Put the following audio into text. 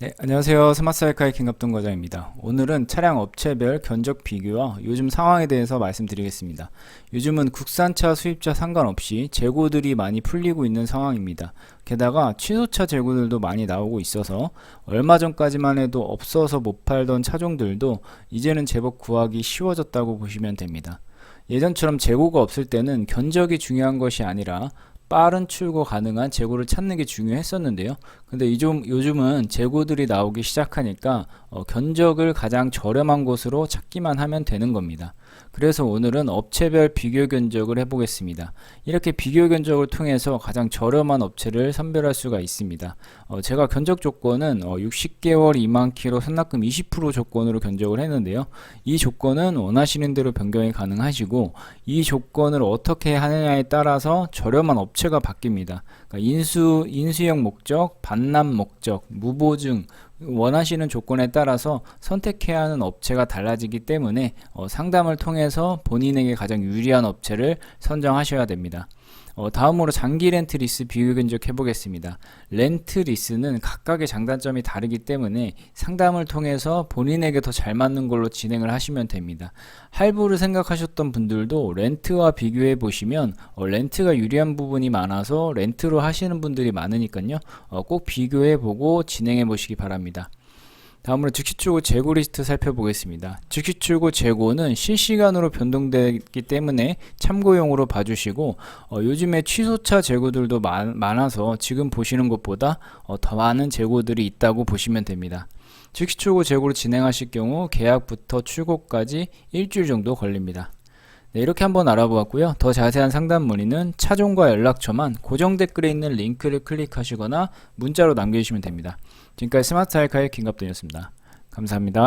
네, 안녕하세요. 스마트사이카의 김갑동 과장입니다. 오늘은 차량 업체별 견적 비교와 요즘 상황에 대해서 말씀드리겠습니다. 요즘은 국산차, 수입차 상관없이 재고들이 많이 풀리고 있는 상황입니다. 게다가 취소차 재고들도 많이 나오고 있어서 얼마 전까지만 해도 없어서 못 팔던 차종들도 이제는 제법 구하기 쉬워졌다고 보시면 됩니다. 예전처럼 재고가 없을 때는 견적이 중요한 것이 아니라 빠른 출고 가능한 재고를 찾는 게 중요했었는데요. 근데 이좀 요즘은 재고들이 나오기 시작하니까 어, 견적을 가장 저렴한 곳으로 찾기만 하면 되는 겁니다. 그래서 오늘은 업체별 비교 견적을 해보겠습니다. 이렇게 비교 견적을 통해서 가장 저렴한 업체를 선별할 수가 있습니다. 어, 제가 견적 조건은 어, 60개월 2만 킬로 선납금 20% 조건으로 견적을 했는데요. 이 조건은 원하시는 대로 변경이 가능하시고 이 조건을 어떻게 하느냐에 따라서 저렴한 업체 가 바뀝니다. 그러니까 인수 인수형 목적, 반납 목적, 무보증 원하시는 조건에 따라서 선택해야 하는 업체가 달라지기 때문에 어, 상담을 통해서 본인에게 가장 유리한 업체를 선정하셔야 됩니다. 어, 다음으로 장기 렌트 리스 비교 견적 해 보겠습니다. 렌트 리스는 각각의 장단점이 다르기 때문에 상담을 통해서 본인에게 더 잘 맞는 걸로 진행을 하시면 됩니다. 할부를 생각하셨던 분들도 렌트와 비교해 보시면 어, 렌트가 유리한 부분이 많아서 렌트로 하시는 분들이 많으니까요. 어, 꼭 비교해 보고 진행해 보시기 바랍니다. 다음으로 즉시출고 재고 리스트 살펴보겠습니다. 즉시출고 재고는 실시간으로 변동되기 때문에 참고용으로 봐주시고 어, 요즘에 취소차 재고들도 많, 많아서 지금 보시는 것보다 어, 더 많은 재고들이 있다고 보시면 됩니다. 즉시출고 재고를 진행하실 경우 계약부터 출고까지 일주일 정도 걸립니다. 네, 이렇게 한번 알아보았고요. 더 자세한 상담 문의는 차종과 연락처만 고정 댓글에 있는 링크를 클릭하시거나 문자로 남겨주시면 됩니다. 지금까지 스마트 알카의 김갑돈이었습니다. 감사합니다.